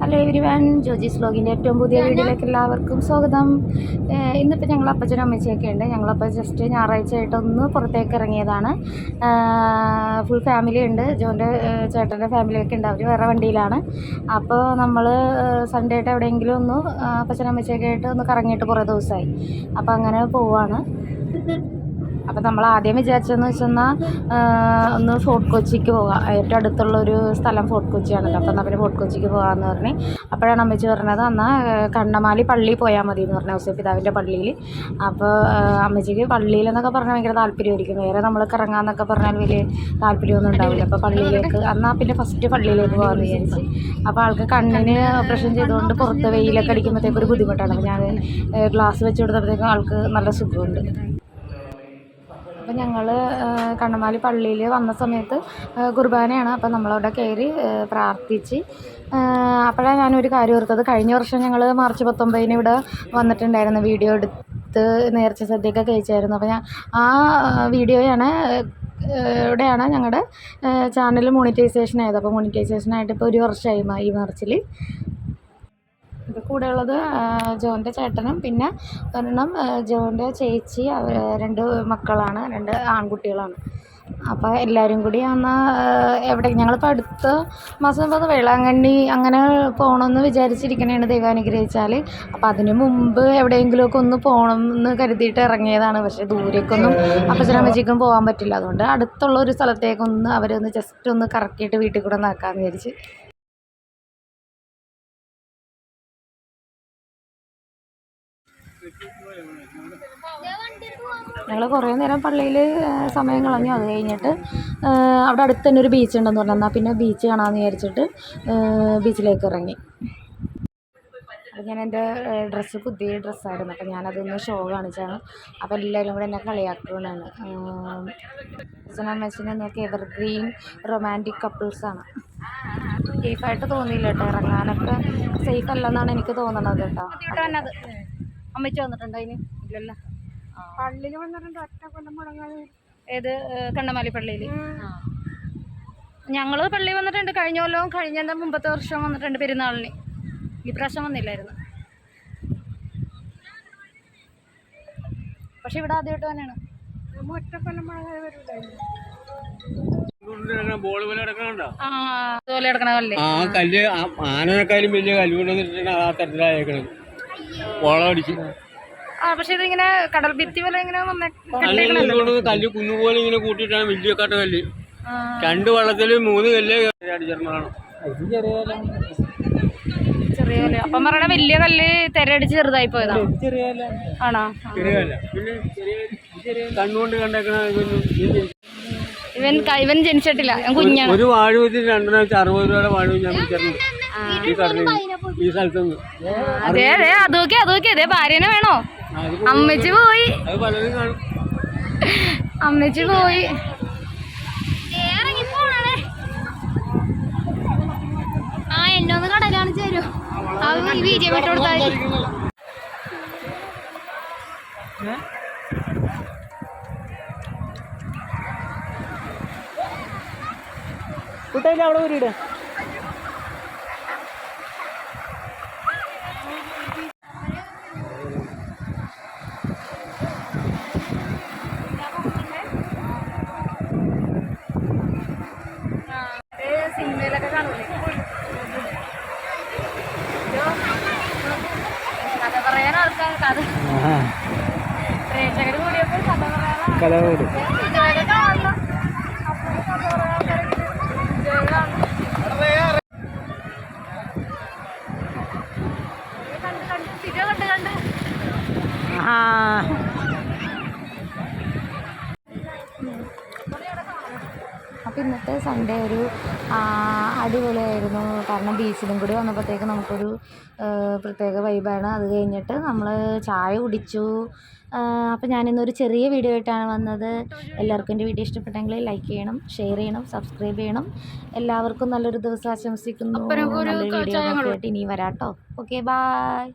Hello everyone Jojis വ്ലോഗിന്റെ ഏറ്റവും പുതിയ വീഡിയോയിലേക്ക് എല്ലാവർക്കും സ്വാഗതം. ഇന്നിപ്പോൾ ഞങ്ങൾ അപ്പച്ചനും അമ്മച്ചിയൊക്കെ ഉണ്ട്. ഞങ്ങളപ്പോൾ ജസ്റ്റ് ഞായറാഴ്ച ആയിട്ടൊന്ന് പുറത്തേക്ക് ഇറങ്ങിയതാണ്. ഫുൾ ഫാമിലി ഉണ്ട്. ജോന്റെ ചേട്ടന്റെ ഫാമിലിയൊക്കെ ഉണ്ട്. അവർ വേറെ വണ്ടിയിലാണ്. അപ്പോൾ നമ്മൾ സൺഡേ ആയിട്ട് എവിടെയെങ്കിലും ഒന്ന് അപ്പച്ചനും അമ്മച്ചിയൊക്കെ ആയിട്ട് ഒന്ന് കറങ്ങിയിട്ട് കുറേ ദിവസമായി അപ്പോൾ അങ്ങനെ പോവാണ്. അപ്പോൾ നമ്മൾ ആദ്യം വിചാരിച്ചതെന്ന് വെച്ചെന്നാൽ ഒന്ന് ഫോർട്ട് കൊച്ചിക്ക് പോകാം. ഏറ്റവും അടുത്തുള്ള ഒരു സ്ഥലം ഫോർട്ട് കൊച്ചിയാണല്ലോ. അപ്പോൾ നമ്മൾ ഫോർട്ട് കൊച്ചിക്ക് പോകാമെന്ന് പറഞ്ഞ് അപ്പോഴാണ് അമ്മച്ചി പറഞ്ഞത് എന്നാൽ കണ്ണമാലി പള്ളി പോയാൽ മതി എന്ന് പറഞ്ഞു ഔസഫ് പിതാവിന്റെ പള്ളിയിൽ. അപ്പോൾ അമ്മച്ചിക്ക് പള്ളിയിലെന്നൊക്കെ പറഞ്ഞാൽ ഭയങ്കര താല്പര്യമായിരിക്കും. വേറെ നമ്മൾ കറങ്ങാമെന്നൊക്കെ പറഞ്ഞാൽ വലിയ താല്പര്യമൊന്നും ഉണ്ടാവില്ല. അപ്പോൾ പള്ളിയിലേക്ക് എന്നാൽ പിന്നെ ഫസ്റ്റ് പള്ളിയിലേക്ക് പോകാമെന്ന് വിചാരിച്ച്. അപ്പോൾ ആൾക്ക് കണ്ണിന് ഓപ്പറേഷൻ ചെയ്തുകൊണ്ട് പുറത്ത് വെയിലൊക്കെ അടിക്കുമ്പോഴത്തേക്കൊരു ബുദ്ധിമുട്ടാണ്. അപ്പോൾ ഞാൻ ഗ്ലാസ് വെച്ച് കൊടുത്തപ്പോഴത്തേക്കും ആൾക്ക് നല്ല സുഖമുണ്ട്. അപ്പോൾ ഞങ്ങൾ കണ്ണമാലി പള്ളിയിൽ വന്ന സമയത്ത് കുർബാനയാണ് അപ്പോൾ നമ്മളവിടെ കയറി പ്രാർത്ഥിച്ച്. അപ്പോഴാണ് ഞാനൊരു കാര്യം ഓർത്തത്. കഴിഞ്ഞ വർഷം ഞങ്ങൾ മാർച്ച് പത്തൊമ്പതിന് ഇവിടെ വന്നിട്ടുണ്ടായിരുന്നു വീഡിയോ എടുത്ത് നേർച്ച സദ്യയൊക്കെ കഴിച്ചായിരുന്നു. അപ്പോൾ ഞാൻ ആ വീഡിയോയാണ് ഇവിടെയാണ് ഞങ്ങളുടെ ചാനൽ മോണിറ്റൈസേഷൻ ആയത്. അപ്പോൾ മോണിറ്റൈസേഷൻ ആയിട്ട് ഇപ്പോൾ ഒരു വർഷമായി ഈ മാർച്ചിൽ കൂടെയുള്ളത് ജോന്റെ ചേട്ടനും. പിന്നെ ഒരെണ്ണം ജോന്റെ ചേച്ചി അവർ രണ്ട് മക്കളാണ് രണ്ട് ആൺകുട്ടികളാണ്. അപ്പോൾ എല്ലാവരും കൂടി അന്ന് എവിടെ ഞങ്ങളിപ്പോൾ അടുത്ത മാസം ഇപ്പോൾ വേളാങ്കണ്ണി അങ്ങനെ പോകണമെന്ന് വിചാരിച്ചിരിക്കണേണ് ദൈവം അനുഗ്രഹിച്ചാൽ അപ്പോൾ അതിന് മുമ്പ് എവിടെയെങ്കിലുമൊക്കെ ഒന്ന് പോകണം എന്ന് കരുതിയിട്ട് ഇറങ്ങിയതാണ്. പക്ഷേ ദൂരേക്കൊന്നും അപ്പച്ചനമ്മച്ചിക്കും പോകാൻ പറ്റില്ല. അതുകൊണ്ട് അടുത്തുള്ള ഒരു സ്ഥലത്തേക്കൊന്ന് അവരൊന്ന് ജസ്റ്റ് ഒന്ന് കറക്കിയിട്ട് വീട്ടിൽ കൂടെ നാക്കാമെന്ന് വിചാരിച്ച് ഞങ്ങൾ കുറേ നേരം പള്ളിയിൽ സമയം കളഞ്ഞു. അത് കഴിഞ്ഞിട്ട് അവിടെ അടുത്ത് തന്നെ ഒരു ബീച്ച് ഉണ്ടെന്ന് പറഞ്ഞു. എന്നാൽ പിന്നെ ബീച്ച് കാണാമെന്ന് വിചാരിച്ചിട്ട് ബീച്ചിലേക്ക് ഇറങ്ങി. അപ്പോൾ ഞാൻ എന്റെ ഡ്രസ്സ് പുതിയ ഡ്രസ്സായിരുന്നു അപ്പോൾ ഞാനതൊന്ന് ഷോ കാണിച്ചാണ് അപ്പോൾ എല്ലാവരും കൂടെ എന്നെ കളിയാക്കുകയാണ്. അച്ഛനമ്മച്ചിനെ ഞങ്ങൾക്ക് എവർഗ്രീൻ റൊമാന്റിക് കപ്പിൾസാണ് സേഫായിട്ട് തോന്നിയില്ല കേട്ടോ. ഇറങ്ങാനൊക്കെ സേഫ് അല്ലെന്നാണ് എനിക്ക് തോന്നണത് കേട്ടോ. അമ്മച്ചി വന്നിട്ടുണ്ടോ ഇനി? ഇല്ലല്ലോ. പള്ളിയിൽ വന്നിട്ടുണ്ട് ഒറ്റ കൊല്ലം മുടങ്ങാതെ. ഏത് കണ്ണമാലി പള്ളിയിൽ ഞങ്ങൾ പള്ളി വന്നിട്ടുണ്ട് കഴിഞ്ഞ കൊല്ലവും കഴിഞ്ഞ മുമ്പത്തെ വർഷം വന്നിട്ടുണ്ട് പെരുന്നാളിന്. ഈ പ്രാവശ്യം വന്നില്ലായിരുന്നു. പക്ഷെ ഇവിടെ ആദ്യമായിട്ട് തന്നെയാണ് ആ കല്ല് ആ- ആനനെക്കാളും വലിയ കല്ല് കൊണ്ടുവന്നിട്ടാണ് ആ തരത്തിലായേക്കണത്. ആ പക്ഷെ ഇതിങ്ങനെ കടൽ ഭിത്തി പോലെ ഇങ്ങനെ വന്നേ കല്ല് കുന്നുപോലെ ഇങ്ങനെ കൂട്ടിയിട്ടാണ് വലിയ കാട്ട കല്ല്. രണ്ട് വള്ളത്തിൽ മൂന്ന് കല്ല് അടിച്ചിറങ്ങണം ചെറിയ കല്ല്. അപ്പം പറയണ വലിയ കല്ല് തിരയടിച്ച് ചെറുതായി പോയതാ ആണോ? കണ്ണുകൊണ്ട് കണ്ടേക്കണ ഇവൻ ഇവൻ ജനിച്ചിട്ടില്ല. ഞാൻ കുഞ്ഞാണ്. ഒരു വാഴൂത്തിൽ രണ്ടെണ്ണം വെച്ച് അറുപത് രൂപയുടെ വാഴ ഞാൻ ഈ കടലിൽ ഈ സ്ഥലത്തുനിന്ന് അതെ അതെ അത് നോക്കി അത് നോക്കി അതെ ഭാര്യനെ വേണോ? അമ്മച്ചി പോയി. അത് പലരും കാണും. അമ്മച്ചി പോയി. ആ എന്നെ ഒന്ന് കട കാണിച്ചു തരൂ. അത് ഈ വീഡിയോ വിട്ട് കൊടുത്താൽ കുട്ടയില്ല അവിടെ വരിടേ സിനിമയിലൊക്കെ കഥ പറയാൻ ആൾക്കാർ കഥ പ്രേക്ഷകർ കൂടിയപ്പോൾ കഥ പറയാൻ കലവോട് ഇതുവരെ അപ്പോൾ ഇന്നത്തെ സൺഡേ ഒരു അടിപൊളിയായിരുന്നു. കാരണം ബീച്ചിലും കൂടി വന്നപ്പോഴത്തേക്ക് നമുക്കൊരു പ്രത്യേക വൈബാണ് അത് കഴിഞ്ഞിട്ട് നമ്മൾ ചായ കുടിച്ചു. അപ്പോൾ ഞാനിന്നൊരു ചെറിയ വീഡിയോ ആയിട്ടാണ് വന്നത്. എല്ലാവർക്കും എന്റെ വീഡിയോ ഇഷ്ടപ്പെട്ടെങ്കിൽ ലൈക്ക് ചെയ്യണം ഷെയർ ചെയ്യണം സബ്സ്ക്രൈബ് ചെയ്യണം. എല്ലാവർക്കും നല്ലൊരു ദിവസം ആശംസിക്കുന്നു. നല്ലൊരു വീഡിയോ ആയിട്ട് ഇനി വരാട്ടോ. Okay bye